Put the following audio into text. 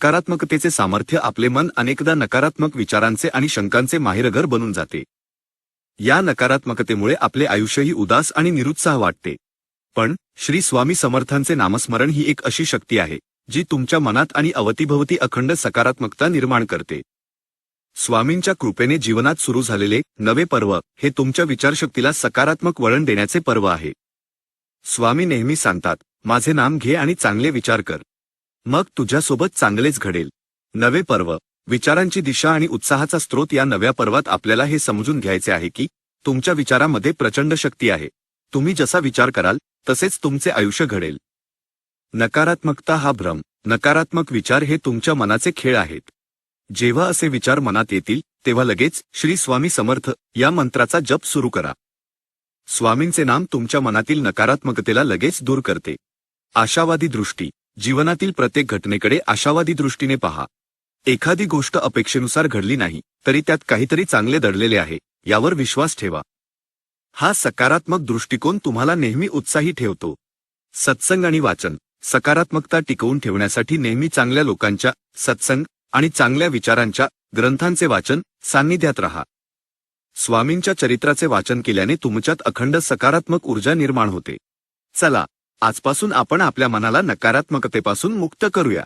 सकारात्मकतेचे सामर्थ्य आपले मन अनेकदा नकारात्मक विचारांचे आणि शंकांचे माहेरघर बनून जाते. या नकारात्मकतेमुळे आपले आयुष्यही उदास आणि निरुत्साह वाटते. पण श्री स्वामी समर्थांचे नामस्मरण ही एक अशी शक्ती आहे जी तुमच्या मनात आणि अवतीभवती अखंड सकारात्मकता निर्माण करते. स्वामींच्या कृपेने जीवनात सुरू झालेले नवे पर्व हे तुमच्या विचारशक्तीला सकारात्मक वळण देण्याचे पर्व आहे. स्वामी नेहमी सांगतात माझे नाम घे आणि चांगले विचार कर. मग तुझ्यासोबत चांगलेच घडेल. नवे पर्व. विचारांची दिशा आणि उत्साहाचा स्रोत या नव्या पर्वात आपल्याला हे समजून घ्यायचे आहे की तुमच्या विचारामध्ये प्रचंड शक्ती आहे. तुम्ही जसा विचार कराल तसेच तुमचे आयुष्य घडेल. नकारात्मकता हा भ्रम. नकारात्मक विचार हे तुमच्या मनाचे खेळ आहेत. जेव्हा असे विचार मनात येतील तेव्हा लगेच श्री स्वामी समर्थ या मंत्राचा जप सुरू करा. स्वामींचे नाम तुमच्या मनातील नकारात्मकतेला लगेच दूर करते. आशावादी दृष्टी. जीवनातील प्रत्येक घटनेकडे आशावादी दृष्टीने पहा. एखादी गोष्ट अपेक्षेनुसार घडली नाही तरी त्यात काहीतरी चांगले दडलेले आहे यावर विश्वास ठेवा. हा सकारात्मक दृष्टिकोन तुम्हाला नेहमी उत्साही ठेवतो. सत्संग आणि वाचन सकारात्मकता टिकवून ठेवण्यासाठी नेहमी चांगल्या लोकांच्या सत्संग आणि चांगल्या विचारांच्या ग्रंथांचे वाचन सान्निध्यात राहा. स्वामींच्या चरित्राचे वाचन केल्याने तुमच्यात अखंड सकारात्मक ऊर्जा निर्माण होते. चला आजपासून आपण आपल्या मनाला नकारात्मकतेपासून मुक्त करूया.